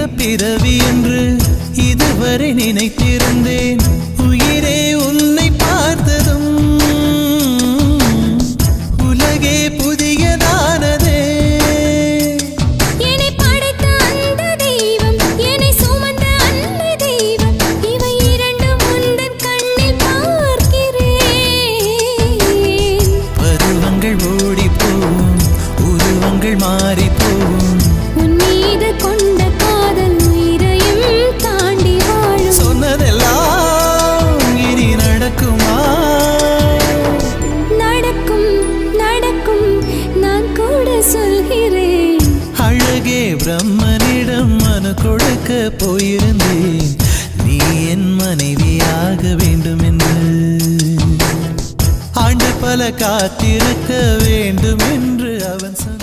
பிறவி என்று இதுவரை நினைத்திருந்தேன். உயிரே உன்னை பார்த்ததும் உலகே புதியதானதே. என்னை படைத்த அந்த தெய்வம் என்னை சுமந்த அந்த தெய்வம் இவை இரண்டும் உந்தன் கண்ணில் பார்க்கிறேன். பருவங்கள் ஓடிப் போகும் உருவங்கள் மாறிப் போகும் பிரம்மனிடம் மனு கொடுக்க போயிருந்தேன். நீ என் மனைவியாக வேண்டும் என்று ஆண்டு பல காத்திருக்க வேண்டும் என்று அவன் சொன்ன